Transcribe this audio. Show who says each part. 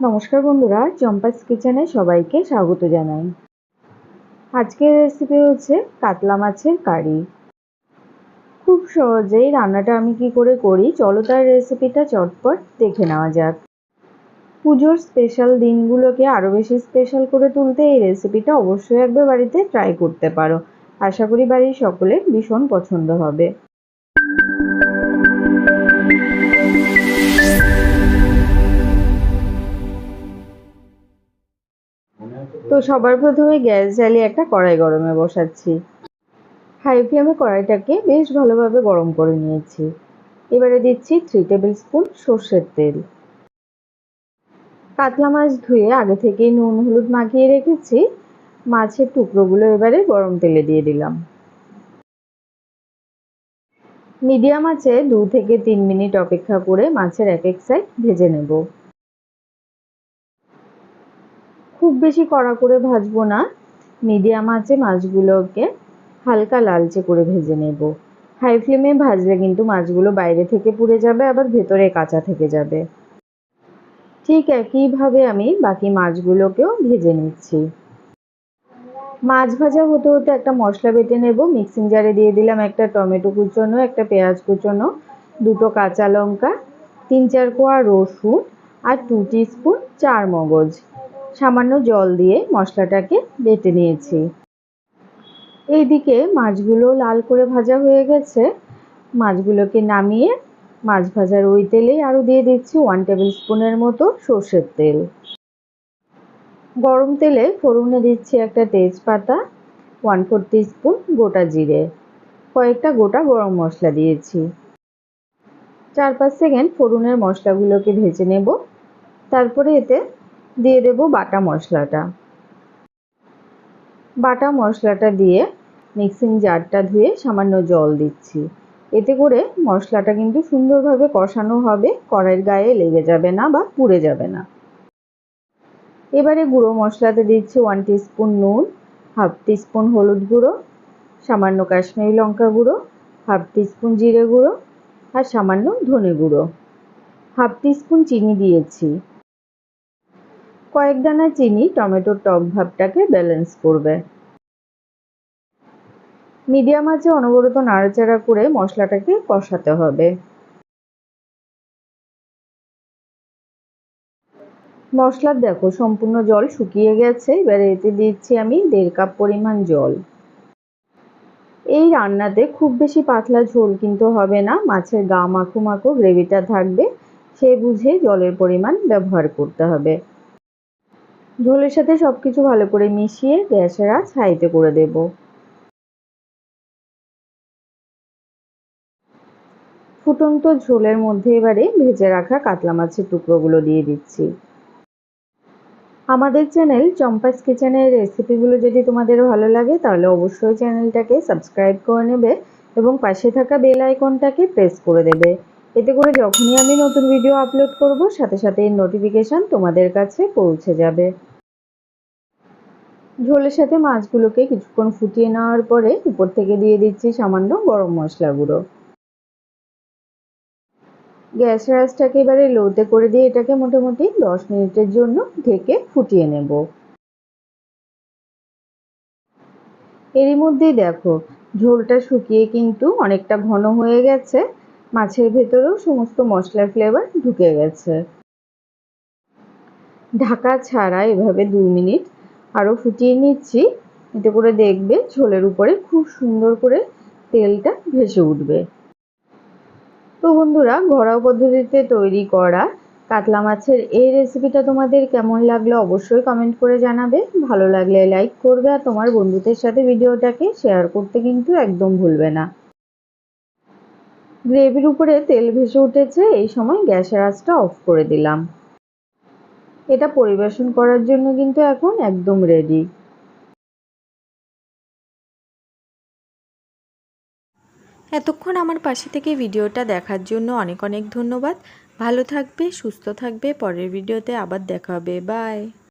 Speaker 1: নমস্কার বন্ধুরা, চম্পাস কিচেনে সবাইকে স্বাগত জানাই। আজকের রেসিপি হচ্ছে কাতলা মাছের কারি। খুব সহজেই রান্নাটা আমি কি করে করি, চলো তার রেসিপিটা চটপট দেখে নেওয়া যাক। পুজোর স্পেশাল দিনগুলোকে আরও বেশি স্পেশাল করে তুলতে এই রেসিপিটা অবশ্যই একবার বাড়িতে ট্রাই করতে পারো। আশা করি বাড়ির সকলের ভীষণ পছন্দ হবে। তো সবার প্রথমে গ্যাস জ্বালিয়ে একটা কড়াই গরমে বসাচ্ছি। হাই ফ্লেমে কড়াইটাকে বেশ ভালোভাবে গরম করে নিয়েছি। এবারে দিচ্ছি থ্রি টেবিল স্পুন সর্ষের তেল। কাতলা মাছ ধুয়ে আগে থেকেই নুন, হলুদ মাখিয়ে রেখেছি। মাছের টুকরোগুলো এবারে গরম তেলে দিয়ে দিলাম। মিডিয়াম আছে দু থেকে তিন মিনিট অপেক্ষা করে মাছের এক এক সাইড ভেজে নেব। খুব বেশি কড়া করে ভাজবো না। মিডিয়াম আছে মাছগুলোকে হালকা লালচে করে ভেজে নেব। হাই ফ্লেমে ভাজলে কিন্তু মাছগুলো বাইরে থেকে পুড়ে যাবে, আবার ভেতরে কাঁচা থেকে যাবে। ঠিক একইভাবে আমি বাকি মাছগুলোকেও ভেজে নিচ্ছি। মাছ ভাজা হতে হতে একটা মশলা বেটে নেব। মিক্সিং জারে দিয়ে দিলাম একটা টমেটো কুচোনো, একটা পেঁয়াজ কুচোনো, দুটো কাঁচা লঙ্কা, তিন চার কোয়া রসুন, আর টু স্পুন চার মগজ সামান্য জল দিয়ে মশলাটাকে বেটে নিয়েছি। এইদিকে মাছগুলো লাল করে ভাজা হয়ে গেছে। মাছগুলোকে নামিয়ে মাছ ভাজার ওই তেলেই আরও দিয়ে দিচ্ছি ওয়ান টেবিল স্পুনের মতো সর্ষের তেল। গরম তেলে ফোড়নে দিচ্ছি একটা তেজপাতা ওয়ান ফোর স্পুন গোটা জিরে। কয়েকটা গোটা গরম মশলা দিয়েছি। চার পাঁচ সেকেন্ড ফোড়নের মশলাগুলোকে ভেজে নেব। তারপরে এতে দিয়ে দেব বাটা মশলাটা। বাটা মশলাটা দিয়ে মিক্সিং জারটা ধুয়ে সামান্য জল দিচ্ছি। এতে করে মশলাটা কিন্তু সুন্দরভাবে কষানো হবে, কড়াইয়ের গায়ে লেগে যাবে না বা পুড়ে যাবে না। এবারে গুঁড়ো মশলাতে দিচ্ছি ওয়ান স্পুন নুন হাফ স্পুন হলুদ গুঁড়ো, সামান্য কাশ্মীরি লঙ্কা গুঁড়ো হাফ স্পুন জিরে গুঁড়ো আর সামান্য ধনে গুঁড়ো। হাফ স্পুন চিনি দিয়েছি। কয়েক দানা চিনি টমেটোর টক ভাবটাকে ব্যালেন্স করবে। মিডিয়াম আঁচে অনবরত নাড়াচাড়া করে মশলাটাকে কষাতে হবে। মশলার দেখো, সম্পূর্ণ জল শুকিয়ে গেছে, এবারে এতে দিচ্ছি আমি দেড় কাপ পরিমাণ জল। এই রান্নাতে খুব বেশি পাতলা ঝোল কিন্তু হবে না, মাছের গা মাখো মাখো গ্রেভিটা থাকবে, সে বুঝে জলের পরিমাণ ব্যবহার করতে হবে। ঝোলের সাথে সব কিছু ভালো করে মিশিয়ে গ্যাসের আঁচ হাইতে করে দেব। ফুটন্ত ঝোলের মধ্যে এবারে ভেজে রাখা কাতলা মাছের টুকরোগুলো দিয়ে দিচ্ছি। আমাদের চ্যানেল চম্পাস কিচেনের রেসিপিগুলো যদি তোমাদের ভালো লাগে, তাহলে অবশ্যই চ্যানেলটাকে সাবস্ক্রাইব করে নেবে এবং পাশে থাকা বেল আইকনটাকে প্রেস করে দেবে। এতে করে যখনই আমি নতুন ভিডিও আপলোড করব, সাথে সাথে এর নোটিফিকেশান তোমাদের কাছে পৌঁছে যাবে। ঝোলের সাথে মাছগুলোকে কিছুক্ষণ ফুটিয়ে নেওয়ার পরে উপর থেকে দিয়ে দিচ্ছি সামান্য গরম মশলা গুঁড়ো। গ্যাসের আঁচটাকে এবারে লোতে করে দিয়ে এটাকে মোটামুটি দশ মিনিটের জন্য ঢেকে ফুটিয়ে নেব। এরই মধ্যেই দেখো, ঝোলটা শুকিয়ে কিন্তু অনেকটা ঘন হয়ে গেছে। মাছের ভেতরেও সমস্ত মশলার ফ্লেভার ঢুকে গেছে। ঢাকা ছাড়া এভাবে দু মিনিট আরও ফুটিয়ে নিচ্ছি। এতে করে দেখবে ঝোলের উপরে খুব সুন্দর করে তেলটা ভেসে উঠবে। তো বন্ধুরা, ঘরোয়া পদ্ধতিতে তৈরি করা কাতলা মাছের এই রেসিপিটা তোমাদের কেমন লাগল অবশ্যই কমেন্ট করে জানাবে। ভালো লাগলে লাইক করবে আর তোমার বন্ধুদের সাথে ভিডিওটাকে শেয়ার করতে কিন্তু একদম ভুলবে না। গ্রেভির উপরে তেল ভেসে উঠেছে, এই সময় গ্যাসের আঁচটা অফ করে দিলাম। এটা পরিবেশন করার জন্য কিন্তু এখন একদম রেডি
Speaker 2: এতক্ষণ আমার পাশে থেকে ভিডিওটা দেখার জন্য অনেক অনেক ধন্যবাদ। ভালো থাকবে, সুস্থ থাকবে, পরের ভিডিওতে আবার দেখা হবে। বাই